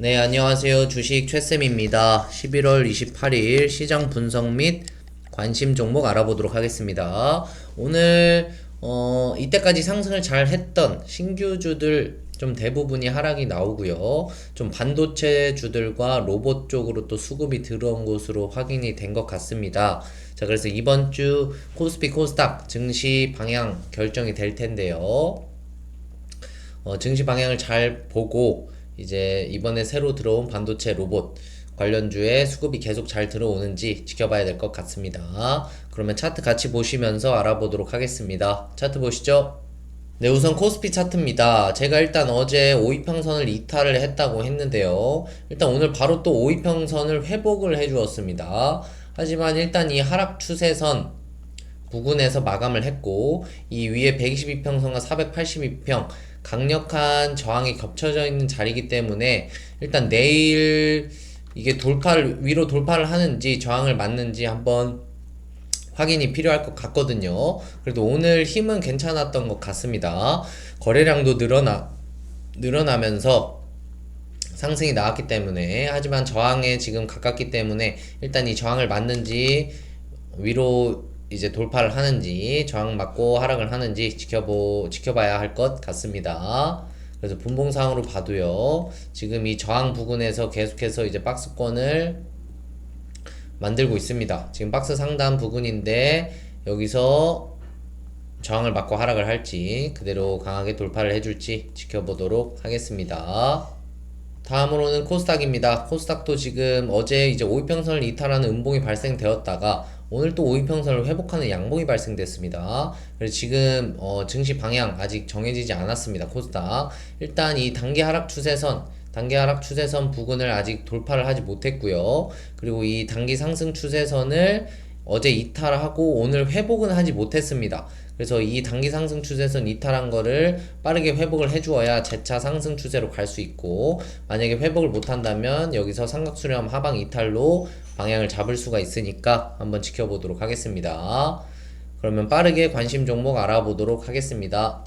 네, 안녕하세요. 주식 최쌤입니다. 11월 28일 시장 분석 및 관심 종목 알아보도록 하겠습니다. 오늘 어, 이때까지 상승을 잘 했던 신규주들 좀 대부분이 하락이 나오고요. 좀 반도체 주들과 로봇 쪽으로 또 수급이 들어온 것으로 확인이 된 것 같습니다. 자, 그래서 이번 주 코스피 코스닥 증시 방향 결정이 될 텐데요. 어, 증시 방향을 잘 보고 이제 이번에 새로 들어온 반도체 로봇 관련주에 수급이 계속 잘 들어오는지 지켜봐야 될 것 같습니다. 그러면 차트 같이 보시면서 알아보도록 하겠습니다. 차트 보시죠. 네, 우선 코스피 차트입니다. 제가 일단 어제 5위평선을 이탈을 했다고 했는데요. 일단 오늘 바로 또 5위평선을 회복을 해주었습니다. 하지만 일단 이 하락 추세선 부근에서 마감을 했고 이 위에 122평선과 482평 강력한 저항이 겹쳐져 있는 자리이기 때문에 일단 내일 이게 돌파를 위로 돌파를 하는지 저항을 맞는지 한번 확인이 필요할 것 같거든요. 그래도 오늘 힘은 괜찮았던 것 같습니다. 거래량도 늘어나 늘어나면서 상승이 나왔기 때문에 하지만 저항에 지금 가깝기 때문에 일단 이 저항을 맞는지 위로 이제 돌파를 하는지 저항 맞고 하락을 하는지 지켜보 지켜봐야 할 것 같습니다. 그래서 분봉상으로 봐도요. 지금 이 저항 부근에서 계속해서 이제 박스권을 만들고 있습니다. 지금 박스 상단 부근인데 여기서 저항을 맞고 하락을 할지 그대로 강하게 돌파를 해줄지 지켜보도록 하겠습니다. 다음으로는 코스닥입니다. 코스닥도 지금 어제 이제 5위평선을 이탈하는 음봉이 발생되었다가 오늘 또 5위평선을 회복하는 양봉이 발생됐습니다. 그래서 지금 어, 증시 방향 아직 정해지지 않았습니다. 코스닥 일단 이 단기 하락 추세선 단기 하락 추세선 부근을 아직 돌파를 하지 못했고요. 그리고 이 단기 상승 추세선을 어제 이탈하고 오늘 회복은 하지 못했습니다. 그래서 이 단기 상승 추세선 이탈한 거를 빠르게 회복을 해주어야 재차 상승 추세로 갈 수 있고 만약에 회복을 못한다면 여기서 삼각수렴 하방 이탈로 방향을 잡을 수가 있으니까 한번 지켜보도록 하겠습니다. 그러면 빠르게 관심 종목 알아보도록 하겠습니다.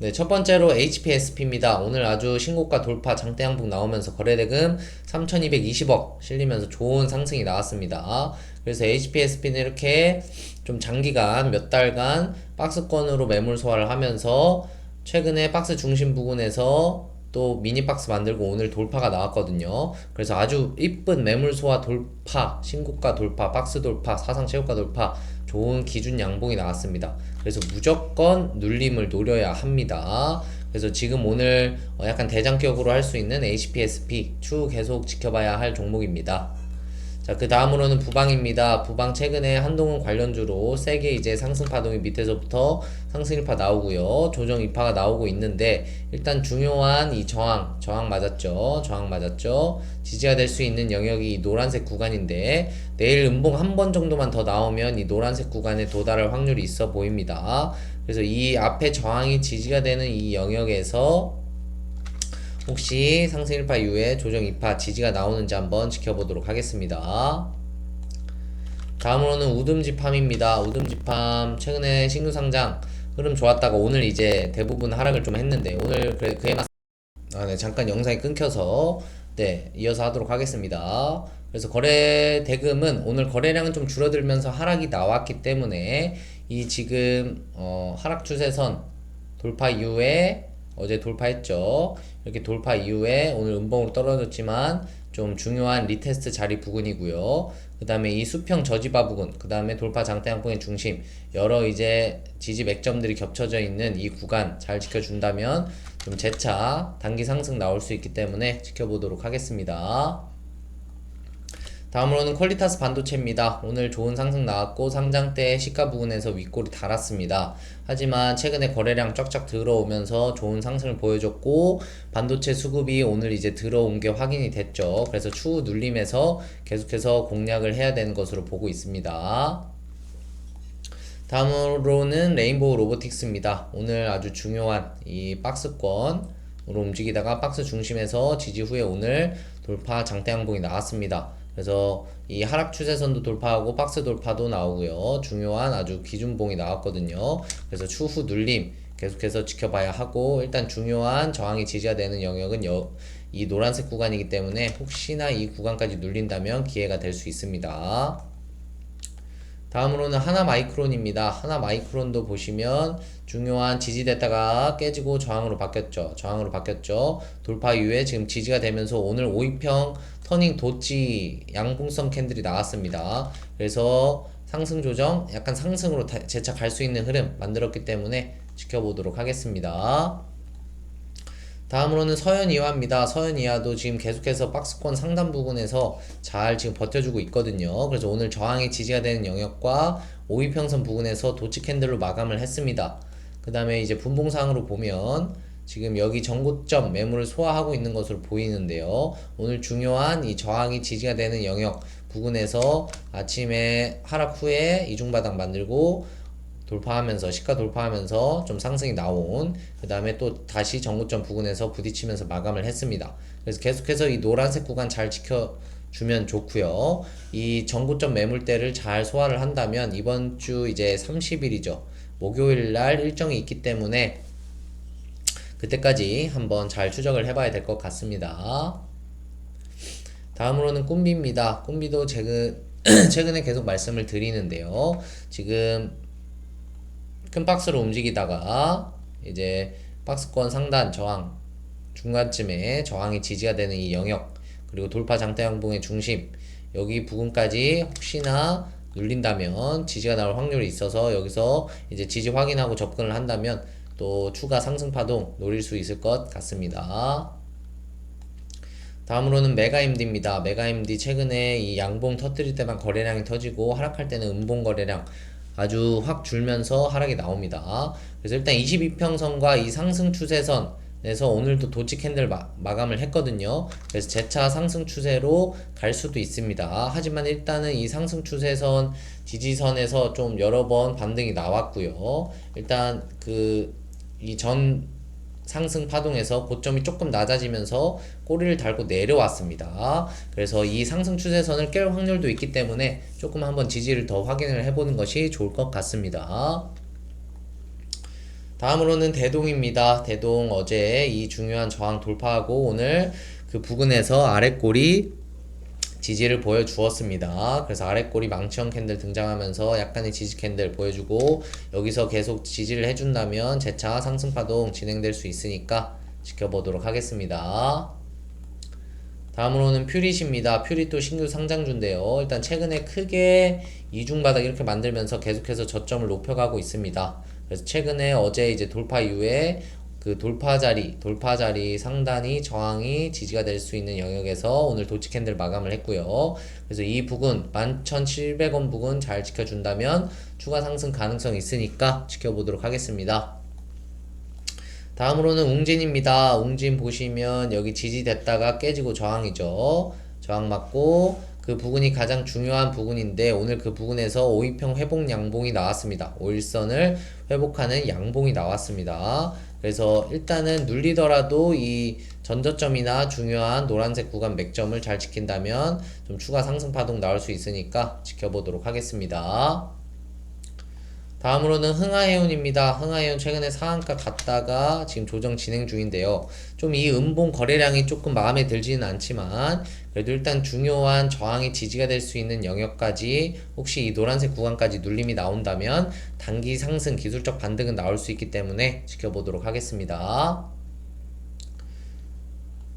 네, 첫 번째로 HPSP입니다. 오늘 아주 신고가 돌파 장대 양봉 나오면서 거래대금 3,220억 실리면서 좋은 상승이 나왔습니다. 그래서 HPSP는 이렇게 좀 장기간 몇 달간 박스권으로 매물 소화를 하면서 최근에 박스 중심 부근에서 또 미니 박스 만들고 오늘 돌파가 나왔거든요. 그래서 아주 이쁜 매물 소화 돌파, 신고가 돌파, 박스 돌파, 사상 최고가 돌파 좋은 기준 양봉이 나왔습니다. 그래서 무조건 눌림을 노려야 합니다. 그래서 지금 오늘 어, 약간 대장격으로 할 수 있는 HPSP 추후 계속 지켜봐야 할 종목입니다. 자, 그 다음으로는 부방입니다. 부방 최근에 한동훈 관련주로 세게 이제 상승 파동이 밑에서부터 상승 일파 나오고요. 조정 이파가 나오고 있는데 일단 중요한 이 저항, 저항 맞았죠. 저항 맞았죠. 지지가 될 수 있는 영역이 이 노란색 구간인데 내일 음봉 한 번 정도만 더 나오면 이 노란색 구간에 도달할 확률이 있어 보입니다. 그래서 이 앞에 저항이 지지가 되는 이 영역에서 혹시 상승 1파 이후에 조정 2파 지지가 나오는지 한번 지켜보도록 하겠습니다. 다음으로는 우듬지팜입니다. 우듬지팜 최근에 신규 상장 흐름 좋았다가 오늘 이제 대부분 하락을 좀 했는데 오늘 그래 그에 맞 아, 네, 잠깐 영상이 끊겨서 네, 이어서 하도록 하겠습니다. 그래서 거래 대금은 오늘 거래량은 좀 줄어들면서 하락이 나왔기 때문에 이 지금 어, 하락 추세선 돌파 이후에 어제 돌파했죠. 이렇게 돌파 이후에 오늘 음봉으로 떨어졌지만 좀 중요한 리테스트 자리 부근이고요. 그 다음에 이 수평 저지바 부근, 그 다음에 돌파 장대 양봉의 중심, 여러 이제 지지 맥점들이 겹쳐져 있는 이 구간 잘 지켜준다면 좀 재차 단기 상승 나올 수 있기 때문에 지켜보도록 하겠습니다. 다음으로는 퀄리타스 반도체입니다. 오늘 좋은 상승 나왔고 상장 때 시가 부근에서 윗골이 달았습니다. 하지만 최근에 거래량 쫙쫙 들어오면서 좋은 상승을 보여줬고 반도체 수급이 오늘 이제 들어온 게 확인이 됐죠. 그래서 추후 눌림에서 계속해서 공략을 해야 되는 것으로 보고 있습니다. 다음으로는 레인보우 로보틱스입니다. 오늘 아주 중요한 이 박스권 으로 움직이다가 박스 중심에서 지지 후에 오늘 돌파 장대 양봉이 나왔습니다. 그래서 이 하락 추세선도 돌파하고 박스 돌파도 나오고요. 중요한 아주 기준봉이 나왔거든요. 그래서 추후 눌림 계속해서 지켜봐야 하고 일단 중요한 저항이 지지가 되는 영역은 여, 이 노란색 구간이기 때문에 혹시나 이 구간까지 눌린다면 기회가 될 수 있습니다. 다음으로는 하나 마이크론입니다. 하나 마이크론도 보시면 중요한 지지됐다가 깨지고 저항으로 바뀌었죠. 저항으로 바뀌었죠. 돌파 이후에 지금 지지가 되면서 오늘 5위평 터닝 도치 양봉성 캔들이 나왔습니다. 그래서 상승 조정, 약간 상승으로 다- 재차 갈 수 있는 흐름 만들었기 때문에 지켜보도록 하겠습니다. 다음으로는 서현 이화입니다. 서현 이화도 지금 계속해서 박스권 상단 부분에서 잘 지금 버텨주고 있거든요. 그래서 오늘 저항의 지지가 되는 영역과 5위평선 부분에서 도치 캔들로 마감을 했습니다. 그 다음에 이제 분봉상으로 보면 지금 여기 전고점 매물을 소화하고 있는 것으로 보이는데요. 오늘 중요한 이 저항이 지지가 되는 영역 부근에서 아침에 하락 후에 이중바닥 만들고 돌파하면서 시가 돌파하면서 좀 상승이 나온 그 다음에 또 다시 전고점 부근에서 부딪히면서 마감을 했습니다. 그래서 계속해서 이 노란색 구간 잘 지켜 주면 좋고요. 이 전고점 매물대를 잘 소화를 한다면 이번 주 이제 30일이죠. 목요일 날 일정이 있기 때문에 그때까지 한번 잘 추적을 해봐야 될 것 같습니다. 다음으로는 꿈비입니다. 꿈비도 최근, 최근에 계속 말씀을 드리는데요. 지금 큰 박스로 움직이다가 이제 박스권 상단 저항 중간쯤에 저항이 지지가 되는 이 영역 그리고 돌파 장대 양봉의 중심 여기 부분까지 혹시나 눌린다면 지지가 나올 확률이 있어서 여기서 이제 지지 확인하고 접근을 한다면 또 추가 상승 파동 노릴 수 있을 것 같습니다. 다음으로는 메가임디입니다. 메가임디 최근에 이 양봉 터뜨릴 때만 거래량이 터지고 하락할 때는 음봉 거래량 아주 확 줄면서 하락이 나옵니다. 그래서 일단 22평선과 이 상승 추세선에서 오늘도 도치 캔들 마, 마감을 했거든요. 그래서 재차 상승 추세로 갈 수도 있습니다. 하지만 일단은 이 상승 추세선 지지선에서 좀 여러 번 반등이 나왔고요. 일단 그 이 전 상승 파동에서 고점이 조금 낮아지면서 꼬리를 달고 내려왔습니다. 그래서 이 상승 추세선을 깰 확률도 있기 때문에 조금 한번 지지를 더 확인을 해보는 것이 좋을 것 같습니다. 다음으로는 대동입니다. 대동 어제 이 중요한 저항 돌파하고 오늘 그 부근에서 아랫골이 지지를 보여주었습니다. 그래서 아랫골이 망치형 캔들 등장하면서 약간의 지지 캔들 보여주고 여기서 계속 지지를 해준다면 재차 상승 파동 진행될 수 있으니까 지켜보도록 하겠습니다. 다음으로는 퓨릿입니다. 퓨릿 도 신규 상장주인데요. 일단 최근에 크게 이중바닥 이렇게 만들면서 계속해서 저점을 높여가고 있습니다. 그래서 최근에 어제 이제 돌파 이후에 그 돌파 자리, 돌파 자리 상단이 저항이 지지가 될 수 있는 영역에서 오늘 도치 캔들 마감을 했고요. 그래서 이 부근 11,700원 부근 잘 지켜준다면 추가 상승 가능성 있으니까 지켜보도록 하겠습니다. 다음으로는 웅진입니다. 웅진 보시면 여기 지지됐다가 깨지고 저항이죠. 저항 맞고 그 부분이 가장 중요한 부분인데 오늘 그 부분에서 5위평 회복 양봉이 나왔습니다. 5일선을 회복하는 양봉이 나왔습니다. 그래서 일단은 눌리더라도 이 전저점이나 중요한 노란색 구간 맥점을 잘 지킨다면 좀 추가 상승 파동 나올 수 있으니까 지켜보도록 하겠습니다. 다음으로는 흥하해운입니다. 흥하해운 최근에 상한가 갔다가 지금 조정 진행 중인데요. 좀 이 음봉 거래량이 조금 마음에 들지는 않지만 그래도 일단 중요한 저항의 지지가 될 수 있는 영역까지 혹시 이 노란색 구간까지 눌림이 나온다면 단기 상승 기술적 반등은 나올 수 있기 때문에 지켜보도록 하겠습니다.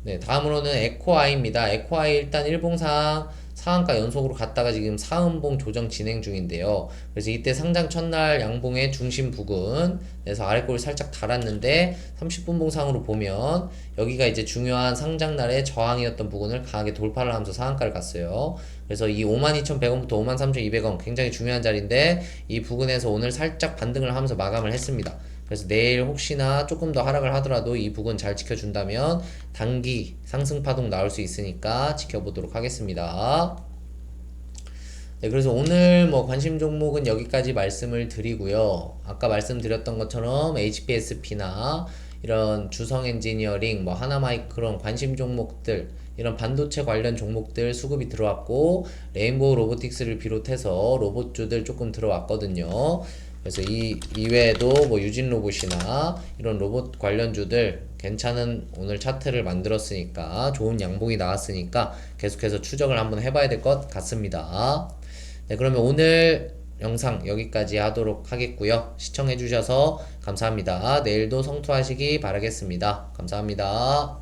네, 다음으로는 에코아이입니다. 에코아이 일단 일봉상 상한가 연속으로 갔다가 지금 사음봉 조정 진행 중인데요. 그래서 이때 상장 첫날 양봉의 중심 부근에서 아래골 살짝 달았는데 30분봉 상으로 보면 여기가 이제 중요한 상장날의 저항이었던 부분을 강하게 돌파를 하면서 상한가를 갔어요. 그래서 이 52,100원부터 53,200원 굉장히 중요한 자리인데 이 부근에서 오늘 살짝 반등을 하면서 마감을 했습니다. 그래서 내일 혹시나 조금 더 하락을 하더라도 이 부분 잘 지켜준다면 단기 상승 파동 나올 수 있으니까 지켜보도록 하겠습니다. 네, 그래서 오늘 뭐 관심 종목은 여기까지 말씀을 드리고요. 아까 말씀드렸던 것처럼 HPSP나 이런 주성 엔지니어링, 뭐 하나마이크론 관심 종목들 이런 반도체 관련 종목들 수급이 들어왔고 레인보우 로보틱스를 비롯해서 로봇주들 조금 들어왔거든요. 그래서 이 이외에도 뭐 유진 로봇이나 이런 로봇 관련주들 괜찮은 오늘 차트를 만들었으니까 좋은 양봉이 나왔으니까 계속해서 추적을 한번 해봐야 될 것 같습니다. 네, 그러면 오늘 영상 여기까지 하도록 하겠고요. 시청해주셔서 감사합니다. 내일도 성투하시기 바라겠습니다. 감사합니다.